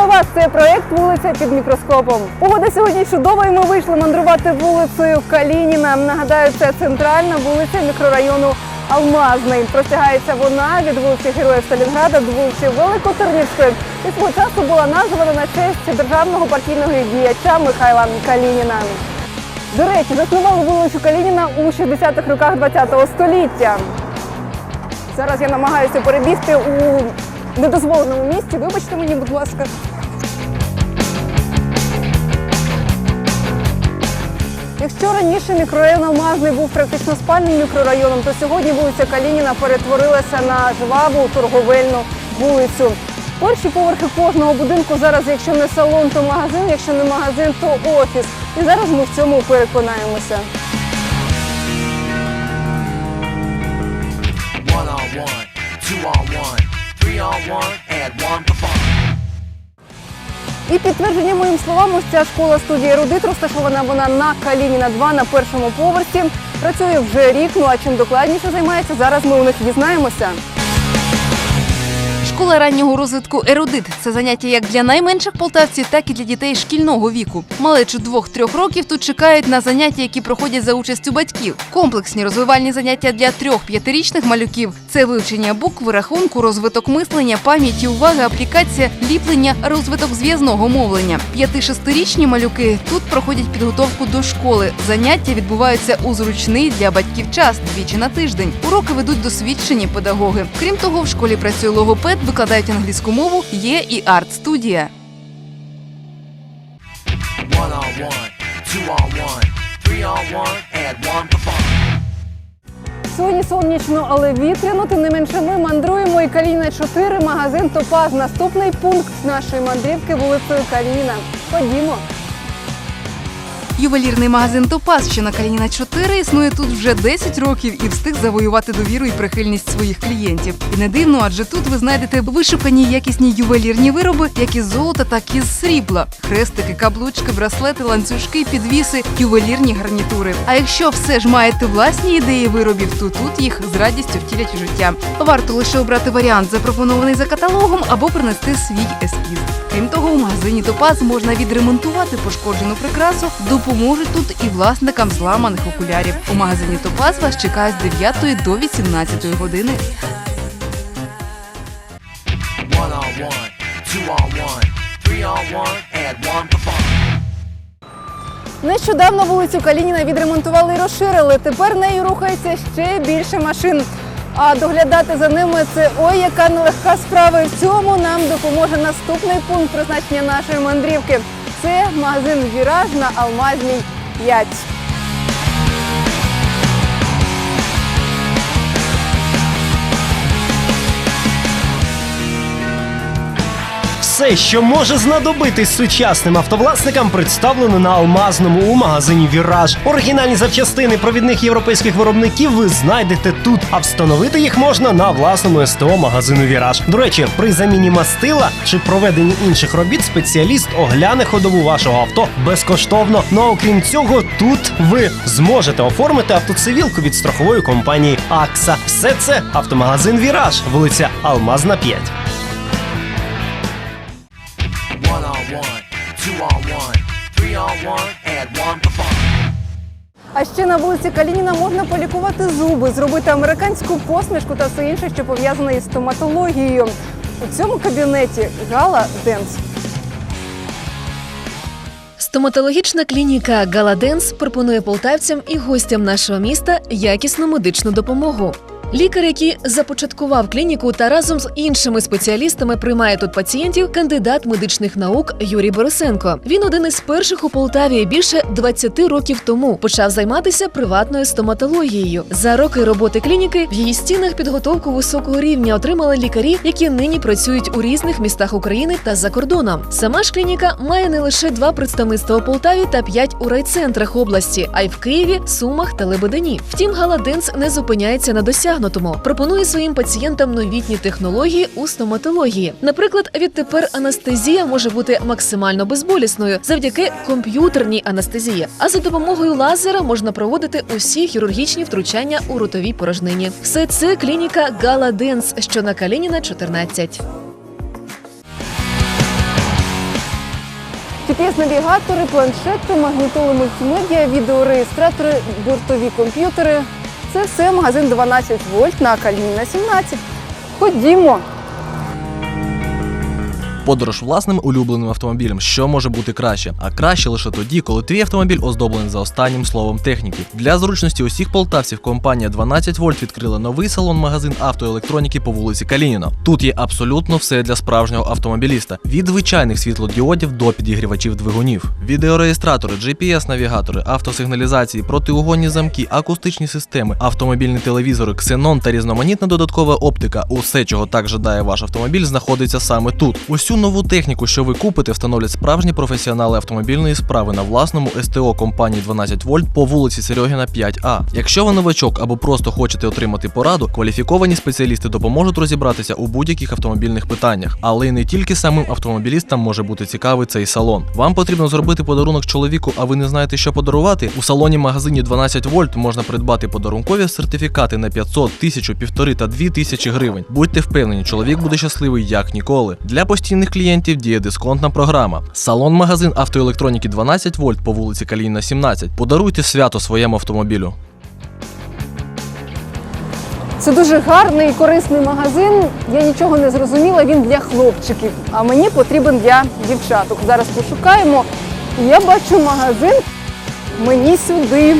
Вітаю вас! Це проект вулиця під мікроскопом. Погода сьогодні чудова, і ми вийшли мандрувати вулицею Калініна. Нагадаю, це центральна вулиця мікрорайону Алмазний. Простягається вона від вулиці Героїв Сталінграда до вулиці Великотернівської. І свого часу була названа на честь державного партійного діяча Михайла Калініна. До речі, заснували вулицю Калініна у 60-х роках ХХ століття. Зараз я намагаюся перебігти у недозволеному місці. Вибачте мені, будь ласка. Якщо раніше мікрорайон Алмазний був практично спальним мікрорайоном, то сьогодні вулиця Калініна перетворилася на жваву торговельну вулицю. Перші поверхи кожного будинку зараз, якщо не салон, то магазин, якщо не магазин, то офіс. І зараз ми в цьому переконаємося. One on one, two on one, three on one, and one for fun. І підтвердження моїм словам, ось ця школа студія Ерудит розташована вона на Калініна 2 на першому поверсі. Працює вже рік. Ну а чим докладніше займається, зараз ми у них дізнаємося. Школа раннього розвитку ерудит це заняття як для найменших полтавців, так і для дітей шкільного віку. Малечу двох-трьох років тут чекають на заняття, які проходять за участю батьків. Комплексні розвивальні заняття для трьох-п'ятирічних малюків це вивчення букв, рахунку, розвиток мислення, пам'яті, уваги, аплікація, ліплення, розвиток зв'язного мовлення. П'яти-шестирічні малюки тут проходять підготовку до школи. Заняття відбуваються у зручний для батьків час двічі на тиждень. Уроки ведуть досвідчені педагоги. Крім того, в школі працює логопед, викладають англійську мову, є і арт-студія. Сьогодні сонячно, але вітряно. Тим не менше, ми мандруємо і Каліна 4, магазин Топаз. Наступний пункт нашої мандрівки вулицею Каліна. Ходімо. Ювелірний магазин Топаз, що на Калініна 4, існує тут вже 10 років і встиг завоювати довіру і прихильність своїх клієнтів. І не дивно, адже тут ви знайдете вишукані якісні ювелірні вироби, як із золота, так і з срібла, хрестики, каблучки, браслети, ланцюжки, підвіси, ювелірні гарнітури. А якщо все ж маєте власні ідеї виробів, то тут їх з радістю втілять у життя. Варто лише обрати варіант, запропонований за каталогом, або принести свій ескіз. Крім того, у магазині Топаз можна відремонтувати пошкоджену прикрасу. Допоможуть тут і власникам зламаних окулярів. У магазині Топаз вас чекають з 9 до 18 години. Нещодавно вулицю Калініна відремонтували і розширили. Тепер нею рухається ще більше машин. А доглядати за ними це ой, яка нелегка справа. І в цьому нам допоможе наступний пункт призначення нашої мандрівки. Це магазин Віраж на Алмазній 5. Все, що може знадобитись сучасним автовласникам, представлено на алмазному у магазині Віраж. Оригінальні запчастини провідних європейських виробників ви знайдете тут, а встановити їх можна на власному СТО магазину Віраж. До речі, при заміні мастила чи проведенні інших робіт спеціаліст огляне ходову вашого авто безкоштовно. Ну а окрім цього, тут ви зможете оформити автоцивілку від страхової компанії Акса. Все це автомагазин Віраж, вулиця Алмазна 5. А ще на вулиці Калініна можна полікувати зуби, зробити американську посмішку та все інше, що пов'язане із стоматологією. У цьому кабінеті Гала Денс. Стоматологічна клініка Галаденс пропонує полтавцям і гостям нашого міста якісну медичну допомогу. Лікар, який започаткував клініку та разом з іншими спеціалістами приймає тут пацієнтів, кандидат медичних наук Юрій Борисенко. Він один із перших у Полтаві більше 20 років тому почав займатися приватною стоматологією. За роки роботи клініки в її стінах підготовку високого рівня отримали лікарі, які нині працюють у різних містах України та за кордоном. Сама ж клініка має не лише два представництва у Полтаві та п'ять у райцентрах області, а й в Києві, Сумах та Лебедині. Втім, Галаденс не зупиняється на досягненнях. Досягнутому. Пропонує своїм пацієнтам новітні технології у стоматології. Наприклад, відтепер анестезія може бути максимально безболісною завдяки комп'ютерній анестезії. А за допомогою лазера можна проводити усі хірургічні втручання у ротовій порожнині. Все це клініка Гала Денс, що на Калініна 14. GPS-навігатори, планшети, магнітоли мультимедіа, відеореєстратори, бортові комп'ютери. Це все магазин 12 вольт на Калініна 17. Ходімо. Подорож власним улюбленим автомобілем, що може бути краще, а краще лише тоді, коли твій автомобіль оздоблений за останнім словом техніки. Для зручності усіх полтавців компанія 12 вольт відкрила новий салон-магазин автоелектроніки по вулиці Калініна. Тут є абсолютно все для справжнього автомобіліста: від звичайних світлодіодів до підігрівачів двигунів, відеореєстратори, GPS-навігатори, автосигналізації, протиугонні замки, акустичні системи, автомобільні телевізори, ксенон та різноманітна додаткова оптика. Усе, чого так жадає ваш автомобіль, знаходиться саме тут. Усю нову техніку, що ви купите, встановлять справжні професіонали автомобільної справи на власному СТО компанії 12 вольт по вулиці Серьогіна 5А. Якщо ви новачок або просто хочете отримати пораду, кваліфіковані спеціалісти допоможуть розібратися у будь-яких автомобільних питаннях. Але й не тільки самим автомобілістам може бути цікавий цей салон. Вам потрібно зробити подарунок чоловіку, а ви не знаєте, що подарувати. У салоні магазині 12 вольт можна придбати подарункові сертифікати на 500, 1000, півтори та 2000 гривень. Будьте впевнені, чоловік буде щасливий як ніколи. Для постійних клієнтів діє дисконтна програма. Салон-магазин автоелектроніки 12 вольт по вулиці Каліна 17. Подаруйте свято своєму автомобілю. Це дуже гарний і корисний магазин. Я нічого не зрозуміла, він для хлопчиків, а мені потрібен для дівчаток. Зараз пошукаємо. Я бачу магазин. Мені сюди.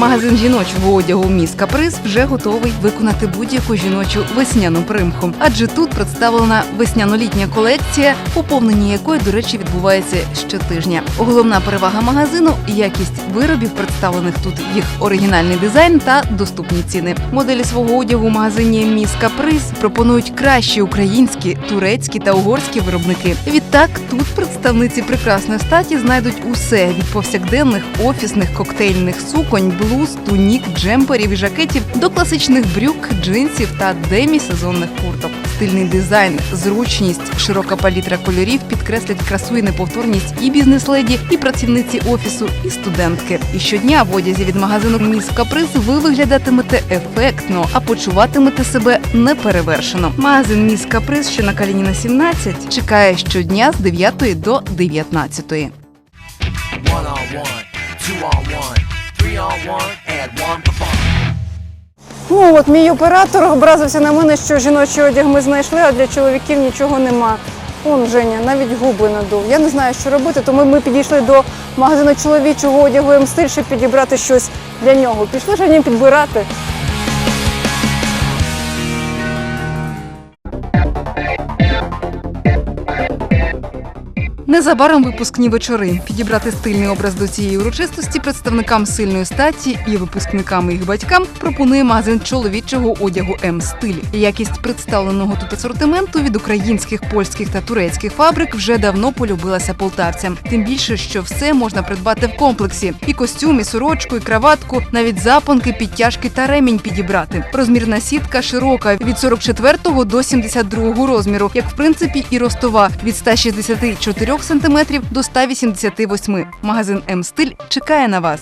Магазин жіночого одягу Міс Каприз вже готовий виконати будь-яку жіночу весняну примху. Адже тут представлена весняно-літня колекція, поповнення якої, до речі, відбувається щотижня. Головна перевага магазину якість виробів, представлених тут їх оригінальний дизайн та доступні ціни. Моделі свого одягу в магазині Міс Каприз пропонують кращі українські, турецькі та угорські виробники. Відтак тут представниці прекрасної статі знайдуть усе від повсякденних офісних коктейльних суконь, блуз, тунік, джемперів і жакетів до класичних брюк, джинсів та демісезонних курток. Стильний дизайн, зручність, широка палітра кольорів підкреслять красу і неповторність і бізнес-леді, і працівниці офісу, і студентки. І щодня в одязі від магазину Міс Каприз ви виглядатимете ефектно, а почуватимете себе неперевершено. Магазин Міс Каприз, що на Калініна 17, чекає щодня з 9 до 19. One on one, two on one, three on one, add one for fun. Ну от мій оператор образився на мене, що жіночий одяг ми знайшли, а для чоловіків нічого нема. Он Женя, навіть губи надув. Я не знаю, що робити, тому ми підійшли до магазину чоловічого одягу М-стиль, щоб підібрати щось для нього. Пішли Женя підбирати. Незабаром випускні вечори. Підібрати стильний образ до цієї урочистості представникам сильної статі і випускникам їх батькам пропонує магазин чоловічого одягу М-стиль. Якість представленого тут асортименту від українських, польських та турецьких фабрик вже давно полюбилася полтавцям. Тим більше, що все можна придбати в комплексі: і костюм, і сорочку, і краватку, навіть запонки, підтяжки та ремінь підібрати. Розмірна сітка широка від 44 до 72 розміру, як в принципі і ростова від 164 см до 188. Магазин М-стиль чекає на вас.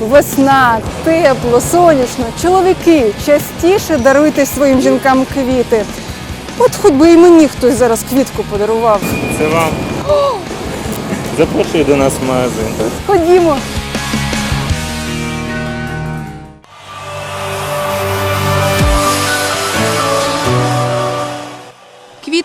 Весна, тепло, сонячно. Чоловіки, частіше даруйте своїм жінкам квіти. От хоч би і мені хтось зараз квітку подарував. Це вам. Запрошую до нас в магазин. Ходімо.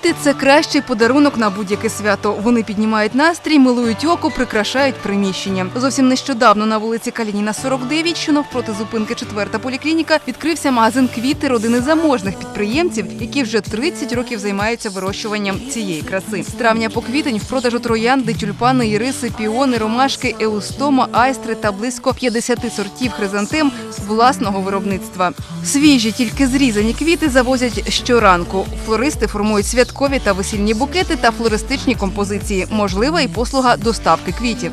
Квіти це кращий подарунок на будь-яке свято. Вони піднімають настрій, милують око, прикрашають приміщення. Зовсім нещодавно на вулиці Калініна 49, що навпроти зупинки четверта поліклініка, відкрився магазин квіти родини заможних підприємців, які вже 30 років займаються вирощуванням цієї краси. З травня по квітень в продажу троянди, тюльпани, іриси, піони, ромашки, еустома, айстри та близько 50 сортів хризантем власного виробництва. Свіжі, тільки зрізані квіти завозять щоранку. Флористи формують святкові святкові та весільні букети та флористичні композиції. Можлива і послуга доставки квітів.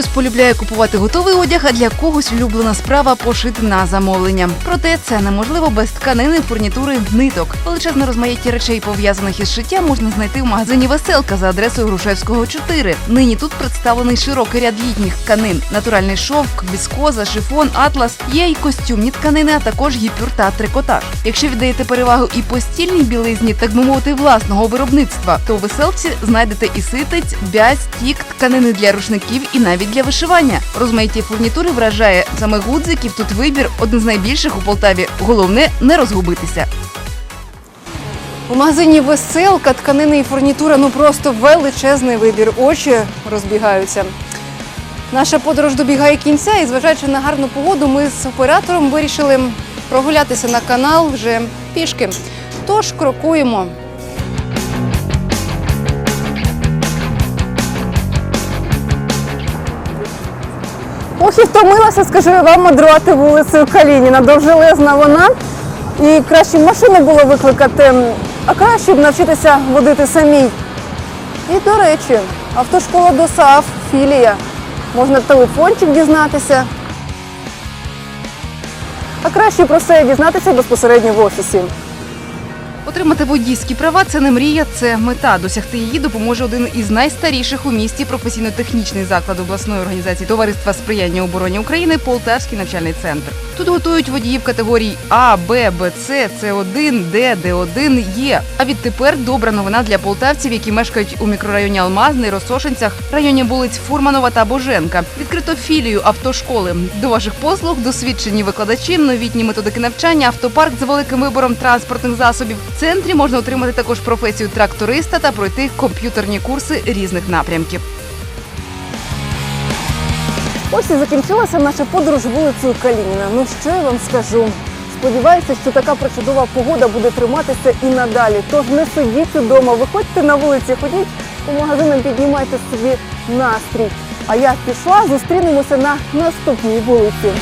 Хтось полюбляє купувати готовий одяг, а для когось улюблена справа пошити на замовлення. Проте це неможливо без тканини, фурнітури, ниток. Величезне розмаїття речей, пов'язаних із шиттям, можна знайти в магазині Веселка за адресою Грушевського 4. Нині тут представлений широкий ряд літніх тканин: натуральний шовк, віскоза, шифон, атлас. Є й костюмні тканини, а також гіпюр та трикотаж. Якщо віддаєте перевагу і постільній білизні, так би мовити, власного виробництва, то у веселці знайдете і ситець, бязь, тік, тканини для рушників і навіть для вишивання. Розмаїття фурнітури вражає саме гудзиків. Тут вибір один з найбільших у Полтаві. Головне не розгубитися. У магазині веселка, тканини і фурнітура ну просто величезний вибір. Очі розбігаються. Наша подорож добігає кінця, і зважаючи на гарну погоду, ми з оператором вирішили прогулятися на канал вже пішки. Тож крокуємо. Ох, і втомилася, скажу я вам, мандрувати вулицею Калініна. Довжелезна вона. І краще машину було викликати, а краще б навчитися водити самій. І, до речі, автошкола ДОСААФ, філія. Можна телефончик дізнатися. А краще про це дізнатися безпосередньо в офісі. Отримати водійські права це не мрія, це мета. Досягти її допоможе один із найстаріших у місті професійно-технічний заклад обласної організації Товариства сприяння обороні України Полтавський навчальний центр. Тут готують водіїв категорій А, Б, Б, С, С1, Д, Д1, Є. А відтепер добра новина для полтавців, які мешкають у мікрорайоні Алмазний, Росошинцях, районі вулиць Фурманова та Боженка. Відкрито філію автошколи. До ваших послуг досвідчені викладачі, новітні методики навчання, автопарк з великим вибором транспортних засобів. Центрі можна отримати також професію тракториста та пройти комп'ютерні курси різних напрямків. Ось і закінчилася наша подорож вулицею Калініна. Ну що я вам скажу? Сподіваюся, що така причудова погода буде триматися і надалі. Тож не сидіть удома, виходьте на вулиці, ходіть по магазинам, піднімайте собі настрій. А я пішла, зустрінемося на наступній вулиці.